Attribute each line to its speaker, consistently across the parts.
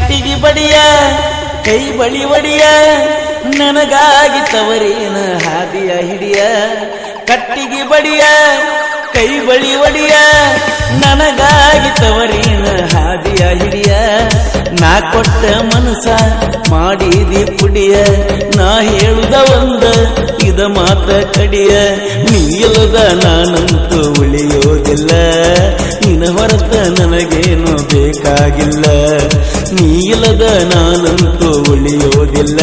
Speaker 1: ಕಟ್ಟಿಗೆ ಬಡಿಯ, ಕೈ ಬಳಿ ಒಡಿಯ, ನನಗಾಗಿ ತವರೇನ ಹಾದಿಯ ಹಿಡಿಯ, ಕಟ್ಟಿಗೆ ಬಡಿಯ, ಕೈ ಬಳಿ ಒಡಿಯ, ನನಗಾಗಿ ತವರೇನ ಹಾದಿಯ ಹಿಡಿಯ, ನಾ ಕೊಟ್ಟ ಮನಸ ಮಾಡಿದಿ ಪುಡಿಯ ನಾ ಹೇಳುದ ಒಂದ, ಇದ ಮಾತ್ರ ಕಡಿಯ ನೀಲದ ನಾನಂತೂ ಉಳಿಯೋದಿಲ್ಲ. ನಿನ ಹೊರತ ನನಗೇನು ಬೇಕಾಗಿಲ್ಲ. ನೀಲದ ನಾನಂತೂ ಉಳಿಯೋದಿಲ್ಲ.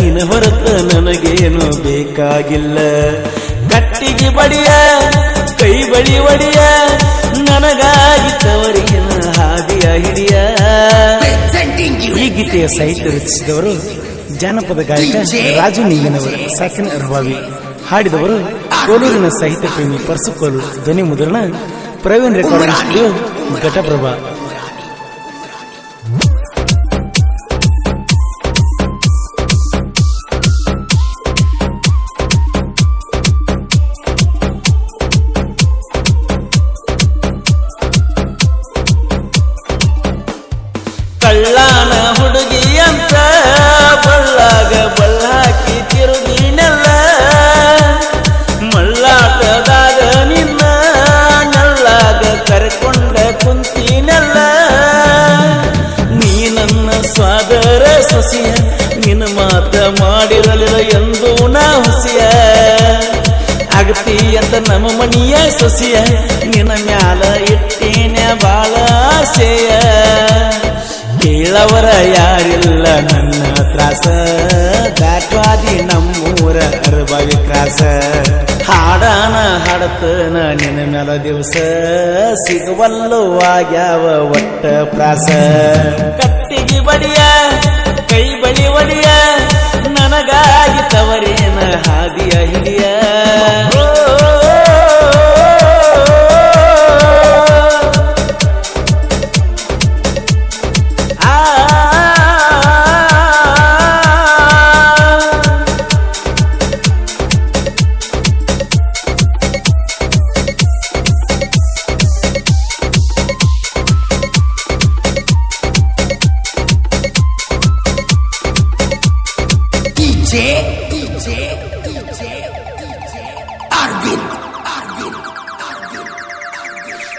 Speaker 1: ನಿನ ಹೊರತ ನನಗೇನು ಬೇಕಾಗಿಲ್ಲ. ಕಟ್ಟಿಗೆ ಬಡಿಯ ಕೈ ಬಳಿ ಒಡಿಯ ನನಗಾಗಿ ತವರಿಗಿನ ಹಾದಿಯ ಹಿಡಿಯ.
Speaker 2: ಈ ಗೀತೆಯ ಸಾಹಿತ್ಯ ರಚಿಸಿದವರು ಜಾನಪದ ಗಾಯಕ ರಾಜು ನೀಲಿನವರು ಸಾಕಿನ ಅರ್ಭಾವಿ ಹಾಡಿದವರು ಕೋಲೂರಿನ ಸಾಹಿತ್ಯ ಪ್ರೇಮಿ ಪರ್ಸುಕೋಲು ಧ್ವನಿ ಮುದ್ರಣ
Speaker 1: ప్రవీణ్ రికార్డింగ్ స్టూడియో ఘటప్రభ. கல்லான ಸ್ವಾದರ ಸೊಸಿಯ, ನಿನ್ನ ಮಾತ ಮಾಡಿರಲಿಲ್ಲ ಎಂದು ನಾ ಹುಸಿಯ. ಆಗತಿ ಅಂತ ನಮ್ಮ ಮನಿಯ ಸೊಸಿಯ, ನಿನ್ನ ಮ್ಯಾಲ ಇಟ್ಟೇನ ಬಾಳ ಆಸೆಯ. ಕೇಳವರ ಯಾರಿಲ್ಲ ನನ್ನ ತ್ರಾಸ, ದಾಟ್ವಾದಿ ನಮ್ಮೂರ ಅರ್ಬಾಗಿ ಕ್ರಾಸ ಹಾಡಾನ ಹಾಡತನ ನಿನ್ನ ಮ್ಯಾಲ ದಿವಸ, ಸಿಗುವಲ್ಲೋ ಆಗ್ಯಾವ ಒಟ್ಟ ಪ್ರಾಸ. ಕಟ್ಟಿಗೆ ಬಡಿಯ ತವರೇನ ಹಾದಿಯ ಹಿಡಿಯ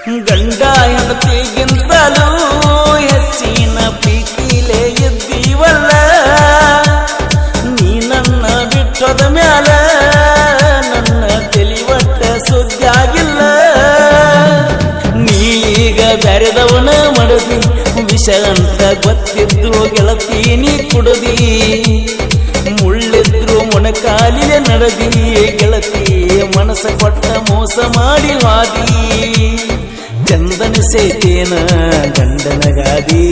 Speaker 1: ಗಂಡ ಹೆಂಡತಿಗಿಂತಲೂ ಹೆಚ್ಚಿನ ಪ್ರೀತಿಲೇ ಇದ್ದೀವಲ್ಲ. ನೀ ನನ್ನ ಬಿಟ್ಟದ ಮ್ಯಾಲ ನನ್ನ ತಿಳಿವಟ್ಟ ಸುದ್ದಿಯಾಗಿಲ್ಲ. ನೀ ಈಗ ಬೆರೆದವನ ಮಡದಿ ವಿಷ ಅಂತ ಗೊತ್ತಿದ್ದು ಗೆಳತೀನಿ ಕುಡದಿ. ಮುಳ್ಳಿದ್ರು ಮೊಣಕಾಲಿನ ನಡದಿ, ಗೆಳತಿ ಮನಸ ಕೊಟ್ಟ ಮೋಸ ಮಾಡಿ ವಾದಿ. ಚಂದನ ಸೇತೇನ ಗಂಡನ ಗಾದಿ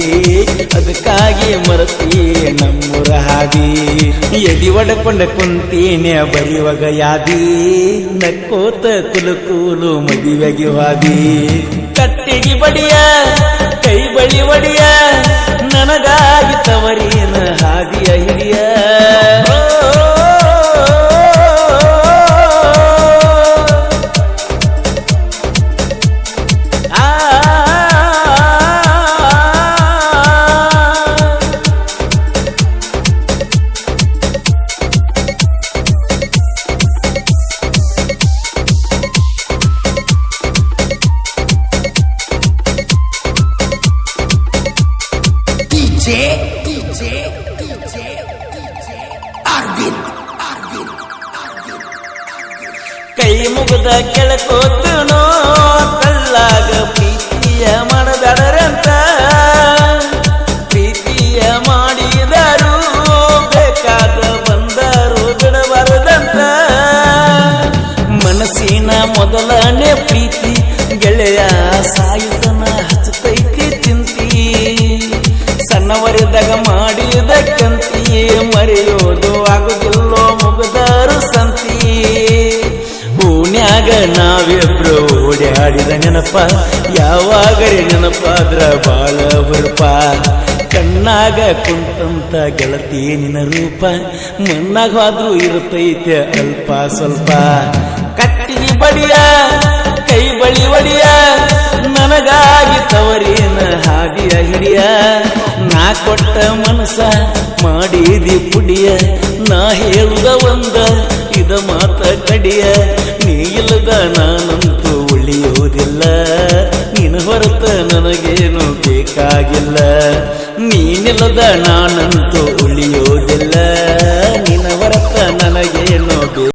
Speaker 1: ಅದಕ್ಕಾಗಿ ಮರತಿ ನಮ್ಮೂರ ಹಾದಿ. ಎದಿ ಒಡಕೊಂಡ ಕುಂತೇನೆ ಬರಿವಗ ಯಾದಿ, ನಕ್ಕೋತ ಕುಲುಕೂಲು ಮದುವೆಗೆ ವಾದಿ ಕಟ್ಟಿಗೆ ಬಡಿಯ ಕೈ ಬಳಿ ಒಡಿಯ ನನಗಾಗಿ
Speaker 3: DJ, DJ, DJ. Arvind, Arvind, Arvind.
Speaker 1: ಕೈ ಮುಗದ ಕೆಳಕೋತನೋ ಕಳ್ಳಾಗ ಸಣ್ಣವರಿದ್ದಾಗ ಮಾಡಿದ ಕಂತಿಯೇ ಮರೆಯೋದು ಆಗುದಿಲ್ಲೋ ಮುಗದಾರು ಸಂತಿ ಓಣ್ಯಾಗ ನಾವಿಬ್ರು ಓಡಾಡಿದ ನೆನಪ, ಯಾವಾಗರೆ ನೆನಪಾದ್ರ ಬಾಳ ಬರುಪ ಕಣ್ಣಾಗ ಕುಂತಂತ ಗೆಳತಿ ನಿನ ರೂಪ, ಮಣ್ಣಾಗ ಹೋದ್ರೂ ಇರುತ್ತೈತೆ ಅಲ್ಪ ಸ್ವಲ್ಪ. ಕಟ್ಟಿಗೆ ಬಡಿಯ, ಕೈ ಬಳಿ ಒಡಿಯ, ನನಗಾಗಿ ತವರಿನ ಹಾದಿಯ ಹಿಡಿಯ. ನಾ ಕೊಟ್ಟ ಮನಸ ಮಾಡಿದಿ ಪುಡಿಯ, ನಾ ಹೇಳುದ ಒಂದ, ಇದ ಮಾತ ಕಡಿಯ. ನೀ ಇಲ್ಲದ ನಾನಂತೂ ಉಳಿಯೋದಿಲ್ಲ ನಿನ್ನ ಹೊರತ ನನಗೇನು ಬೇಕಾಗಿಲ್ಲ. ನೀನಿಲ್ಲದ ನಾನಂತೂ ಉಳಿಯೋದಿಲ್ಲ ನಿನ್ನ ಹೊರತ ನನಗೇನು